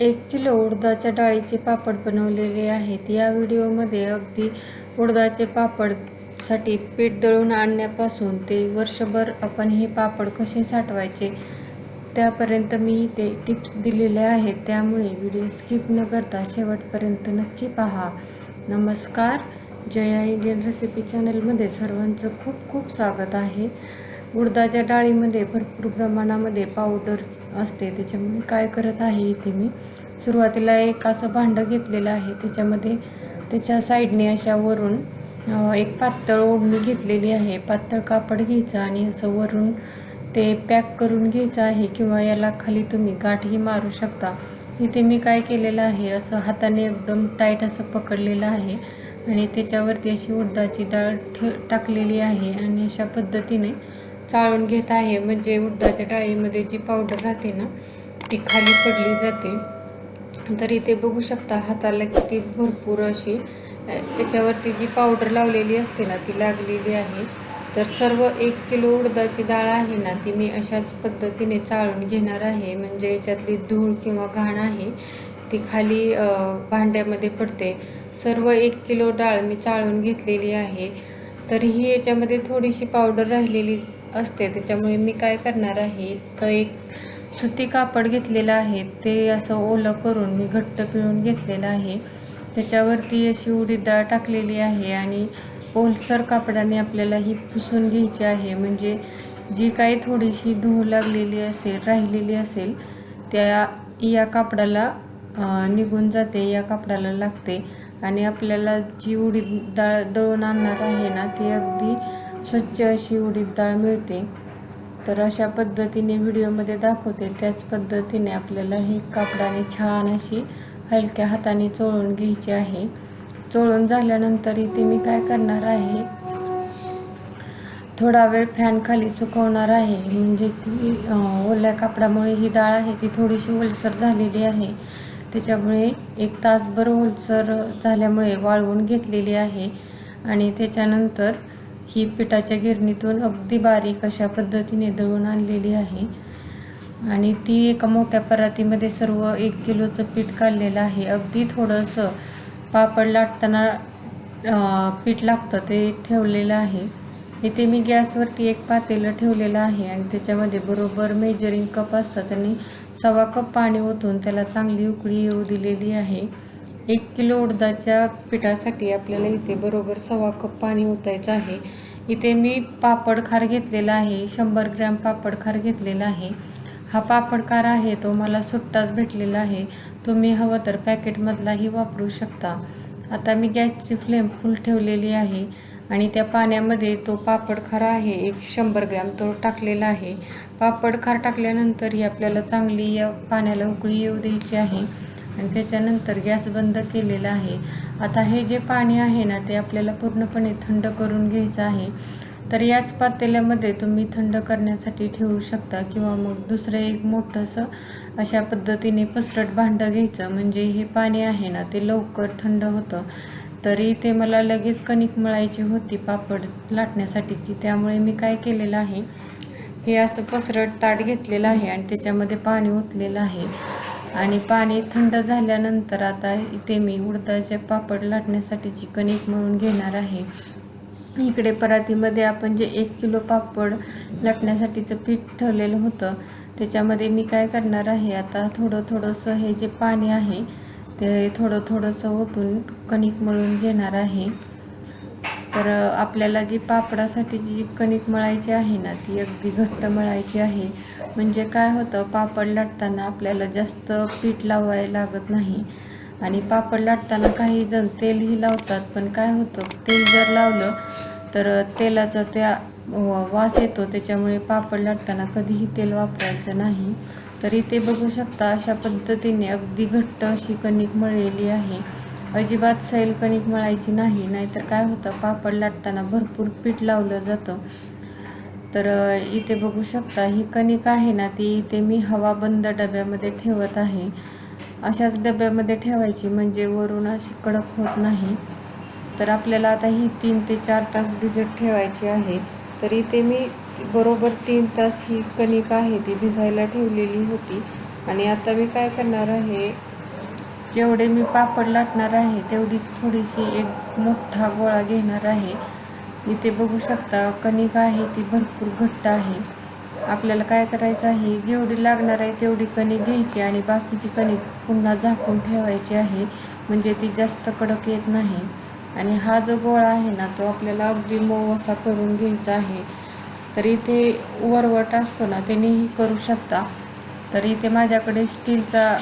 एक किलो उडदाच्या डाळीचे पापड बनवलेले आहेत. या व्हिडिओमध्ये अगदी उडदाचे पापडसाठी पीठ दळून आणण्यापासून ते वर्षभर आपण हे पापड कसे साठवायचे त्यापर्यंत मी ते टिप्स दिलेल्या आहेत. त्यामुळे व्हिडिओ स्किप न करता शेवटपर्यंत नक्की पहा. नमस्कार. जया इंडियन रेसिपी चॅनलमध्ये सर्वांचं खूप खूप स्वागत आहे. उडदाच्या डाळीमध्ये भरपूर प्रमाणामध्ये पावडर असते. त्याच्यामुळे काय करत आहे इथे मी? सुरुवातीला एक असं भांडं घेतलेलं आहे. त्याच्यामध्ये त्याच्या साईडने अशा वरून एक पातळ ओढणी घेतलेली आहे. पातळ कापड घ्यायचं आणि असं वरून ते पॅक करून घ्यायचं आहे किंवा याला खाली तुम्ही गाठही मारू शकता. इथे मी काय केलेलं आहे असं हाताने एकदम टाईट असं पकडलेलं आहे आणि त्याच्यावरती अशी उडदाची डाळ ठे टाकलेली आहे आणि अशा पद्धतीने चाळून घेत आहे. म्हणजे उडदाच्या डाळीमध्ये जी पावडर राहते ना ती खाली पडली जाते. तर इथे बघू शकता हाताला किती भरपूर अशी त्याच्यावरती याच्यावरती जी पावडर लावलेली असते ना ती लागलेली आहे. तर सर्व एक किलो उडदाची डाळ आहे ना ती मी अशाच पद्धतीने चाळून घेणार आहे. म्हणजे याच्यातली धूळ किंवा घाण आहे ती खाली भांड्यामध्ये पडते. सर्व एक किलो डाळ मी चाळून घेतलेली आहे. तरीही याच्यामध्ये थोडीशी पावडर राहिलेली असते. त्याच्यामुळे मी काय करणार आहे तर एक सुती कापड घेतलेलं आहे. ते असं ओलं करून मी घट्ट पिळून घेतलेलं आहे. त्याच्यावरती अशी उडीद डाळ टाकलेली आहे आणि ओलसर कापडाने आपल्याला ही पुसून घ्यायची आहे. म्हणजे जी काही थोडीशी धूळ लागलेली असेल राहिलेली असेल त्या या कापडाला निघून जाते या कापडाला लागते. आणि आपल्याला जी उडीद डाळ दळून आणणार आहे ना ती अगदी स्वच्छ अशी उडीद डाळ मिळते. तर अशा पद्धतीने व्हिडिओमध्ये दाखवते. त्याच पद्धतीने आपल्याला ही कापडाने छान अशी हलक्या हाताने चोळून घ्यायची आहे. चोळून झाल्यानंतर इथे मी काय करणार आहे? थोडा वेळ फॅन खाली सुकवणार आहे. म्हणजे ती ओल्या कापडामुळे ही डाळ आहे ती थोडीशी ओलसर झालेली आहे. त्याच्यामुळे एक तासभर ओलसर झाल्यामुळे वाळवून घेतलेली आहे. आणि त्याच्यानंतर ही पिठाच्या गिरणीतून अगदी बारीक अशा पद्धतीने दळून आणलेली आहे. आणि ती एका मोठ्या परातीमध्ये सर्व एक किलोचं पीठ काढलेलं आहे. अगदी थोडंसं पापड लाटताना पीठ लागतं ते ठेवलेलं आहे. इथे मी गॅसवरती एक पातेलं ठेवलेलं आहे आणि त्याच्यामध्ये बरोबर मेजरिंग कप असतात आणि सव्वा कप पाणी ओतून त्याला चांगली उकळी येऊ दिलेली आहे. एक किलो उडदाच्या पिठासाठी आपल्याला इथे बरोबर सव्वा कप पाणी ओतायचं आहे. इथे मी पापड खार घेतलेला आहे शंभर ग्रॅम पापड खार घेतलेला आहे. हा पापड खार आहे तो मला सुट्टाच भेटलेला आहे. तुम्ही हवं तर पॅकेटमधलाही वापरू शकता. आता मी गॅसची फ्लेम फुल ठेवलेली आहे आणि त्या पाण्यामध्ये तो पापड खार आहे एक शंभर ग्रॅम तो टाकलेला आहे. पापड खार टाकल्यानंतर ही आपल्याला चांगली या पाण्याला उकळी येऊ द्यायची आहे. आणि त्याच्यानंतर गॅस बंद केलेला आहे. आता हे जे पाणी आहे ना ते आपल्याला पूर्णपणे थंड करून घ्यायचं आहे. तर याच पातेल्यामध्ये तुम्ही थंड करण्यासाठी ठेवू शकता किंवा मग दुसरं एक मोठंसं अशा पद्धतीने पसरट भांडं घ्यायचं. म्हणजे हे पाणी आहे ना ते लवकर थंड होतं. तरी ते मला लगेच कणिक मळायची होती पापड लाटण्यासाठीची. त्यामुळे मी काय केलेलं आहे हे असं पसरट ताट घेतलेलं आहे आणि त्याच्यामध्ये पाणी ओतलेलं आहे. आणि पाणी थंड झाल्यानंतर आता इथे मी उडदाचे पापड लाटण्यासाठीची कणिक मळून घेणार आहे. इकडे परातीमध्ये आपण जे एक किलो पापड लाटण्यासाठीचं पीठ ठेवलेलं होतं त्याच्यामध्ये मी काय करणार आहे आता थोडं थोडंसं हे जे पाणी आहे ते थोडं थोडंसं ओतून कणिक मळून घेणार आहे. तर आपल्याला जी पापडासाठी जी कणिक मळायची आहे ना ती अगदी घट्ट मळायची आहे. म्हणजे काय होतं पापड लाटताना आपल्याला जास्त पीठ लावायला लागत नाही. आणि पापड लाटताना काही जण तेलही लावतात पण काय होतं तेल जर लावलं तर तेलाचा त्या व- वास येतो त्याच्यामुळे पापड लाटताना कधीही तेल वापरायचं नाही. तर इथे बघू शकता अशा पद्धतीने अगदी घट्ट अशी कणिक मळलेली आहे. अजिबात सैल कणिक मळायची नाही नाहीतर काय होतं पापड लाटताना भरपूर पीठ लावलं जातं. तर इथे बघू शकता ही कणिक आहे ना ती इथे मी हवा बंद डब्यामध्ये ठेवत आहे. अशाच डब्यामध्ये ठेवायची म्हणजे वरून अशी कडक होत नाही. तर आपल्याला आता ही तीन ते चार तास भिजत ठेवायची आहे. तर इथे मी बरोबर तीन तास ही कणिक आहे ती भिजायला ठेवलेली होती. आणि आता मी काय करणार आहे जेवढे मी पापड लाटणार आहे तेवढीच थोडीशी एक मोठा गोळा घेणार आहे. इथे बघू शकता. कणिक आहे ती भरपूर घट्ट आहे. आपल्याला काय करायचं आहे? जेवढी लागणार आहे तेवढी कणिक घ्यायची आणि बाकीची कणिक पुन्हा झाकून ठेवायची आहे. म्हणजे ती जास्त कडक येत नाही. आणि हा जो गोळा आहे ना तो आपल्याला अगदी मऊ असा करून घ्यायचा आहे. तर इथे वरवट असतो ना त्यानेही करू शकता. तर इथे माझ्याकडे स्टीलचा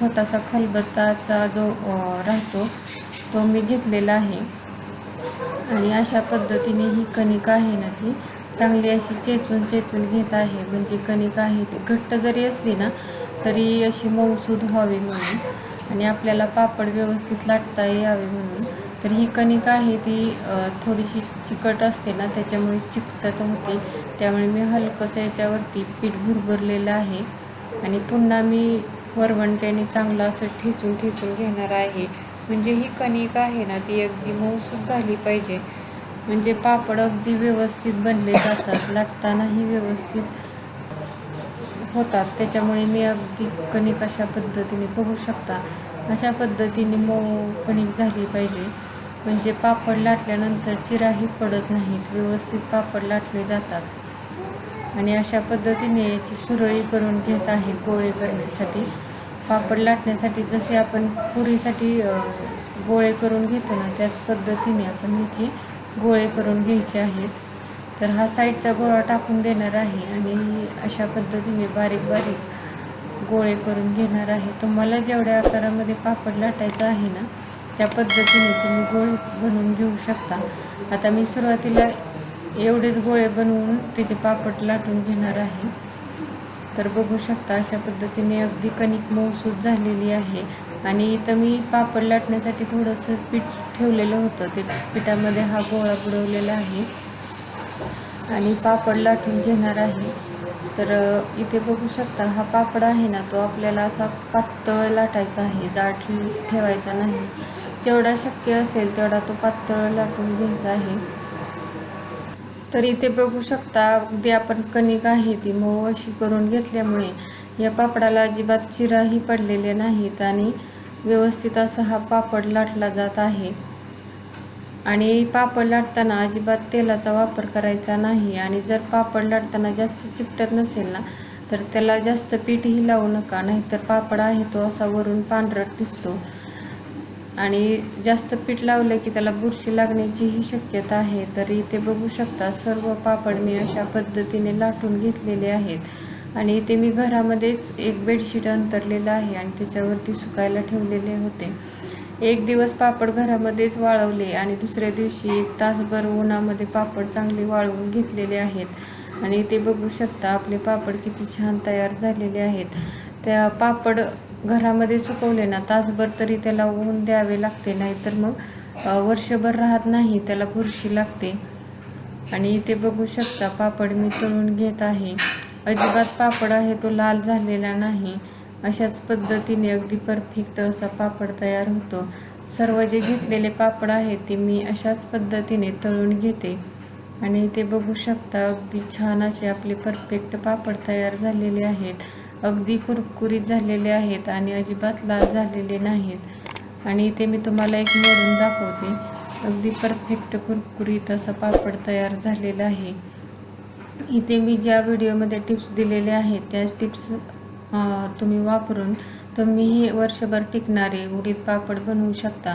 छोटासा खलबत्ताचा जो राहतो तो मी घेतलेला आहे. आणि अशा पद्धतीने ही कणिक आहे ना ती चांगली अशी चेचून चेचून घेत आहे. म्हणजे कणिक आहे ती. घट्ट जरी असली ना तरी अशी मऊसूद व्हावी म्हणून आणि आपल्याला पापड व्यवस्थित लाटता यावे म्हणून. तर ही कणिक आहे ती थोडीशी चिकट असते ना त्याच्यामुळे चिकटत होती. त्यामुळे मी हलकंसं याच्यावरती पीठ भुरभरलेलं आहे. आणि पुन्हा मी वरवंट्याने चांगलं असं ठेचून ठेचून घेणार आहे. म्हणजे ही कणिक आहे ना ती अगदी मऊसूद झाली पाहिजे. म्हणजे पापड अगदी व्यवस्थित बनले जातात लाटतानाही व्यवस्थित होतात. त्याच्यामुळे मी अगदी कणिक अशा पद्धतीने बघू शकता. अशा पद्धतीने मऊ कणिक झाली पाहिजे. म्हणजे पापड लाटल्यानंतर चिराही पडत नाहीत व्यवस्थित पापड लाटले जातात. आणि अशा पद्धतीने याची सुरळी करून घेत आहे गोळे करण्यासाठी. पापड लाटण्यासाठी जसे आपण पुरीसाठी गोळे करून घेतो ना त्याच पद्धतीने आपण ह्याची गोळे करून घ्यायचे आहेत. तर हा साईडचा गोळा टाकून देणार आहे आणि अशा पद्धतीने बारीक बारीक गोळे करून घेणार आहे. तुम्हाला जेवढ्या आकारामध्ये पापड लाटायचा आहे ना त्या पद्धतीने तुम्ही गोळे बनवून घेऊ शकता. आता मी सुरुवातीला एवढेच गोळे बनवून त्याचे पापड लाटून घेणार आहे. तर बघू शकता अशा पद्धतीने अगदी कणिक मऊसूद झालेली आहे. आणि इथं मी पापड लाटण्यासाठी थोडंसं पीठ ठेवलेलं होतं. ते पिठामध्ये हा गोळा बुडवलेला आहे. आणि पापड लाटून घेणार आहे. तर इथे बघू शकता हा पापड आहे ना तो आपल्याला असा पातळ लाटायचा आहे. जाड ठेवायचा नाही. जेवढा शक्य असेल तेवढा तो पातळ लाटून घ्यायचा आहे. तर इथे बघू शकता. अगदी आपण कणिक आहे ती मऊ अशी करून घेतल्यामुळे या पापडाला अजिबात चिराही पडलेले नाहीत आणि व्यवस्थित असा हा पापड लाटला जात आहे. आणि पापड लाटताना अजिबात तेलाचा वापर करायचा नाही. आणि जर पापड लाटताना जास्त चिपटत नसेल ना तर त्याला जास्त पीठही लावू नका. नाहीतर पापड आहे तो असा वरून पांढरट दिसतो. आणि जास्त पीठ लावलं की त्याला बुरशी लागण्याचीही शक्यता आहे तर इथे बघू शकता सर्व पापड मी अशा पद्धतीने लाटून घेतलेले आहेत. आणि इथे मी घरामध्येच एक बेडशीट अंतरलेलं आहे आणि त्याच्यावरती सुकायला ठेवलेले होते. एक दिवस पापड घरामध्येच वाळवले आणि दुसऱ्या दिवशी एक तासभर उन्हामध्ये पापड चांगले वाळवून घेतलेले आहेत. आणि ते बघू शकता आपले पापड किती छान तयार झालेले आहेत. त्या पापड घरामध्ये सुकवले ना तासभर तरी त्याला ऊन द्यावे लागते नाहीतर मग वर्षभर राहत नाही त्याला बुरशी लागते. आणि इथे बघू शकता पापड मी तळून घेत आहे. अजिबात पापड आहे तो लाल झालेला नाही. अशाच पद्धतीने अगदी परफेक्ट असा पापड तयार होतो. सर्व जे घेतलेले पापड आहेत ते मी अशाच पद्धतीने तळून घेते. आणि इथे बघू शकता अगदी छान असे आपले परफेक्ट पापड तयार झालेले आहेत. अगदी कुरकुरीत झालेले आहेत आणि अजिबात लाल झालेले नाहीत. आणि इथे मी तुम्हाला एक मोडून दाखवते. अगदी परफेक्ट कुरकुरीत असा पापड तयार झालेला आहे. इथे मी ज्या व्हिडिओमध्ये टिप्स दिलेल्या आहेत त्या टिप्स तुम्ही वापरून तुम्ही हे वर्षभर टिकणारे उडीद पापड बनवू शकता.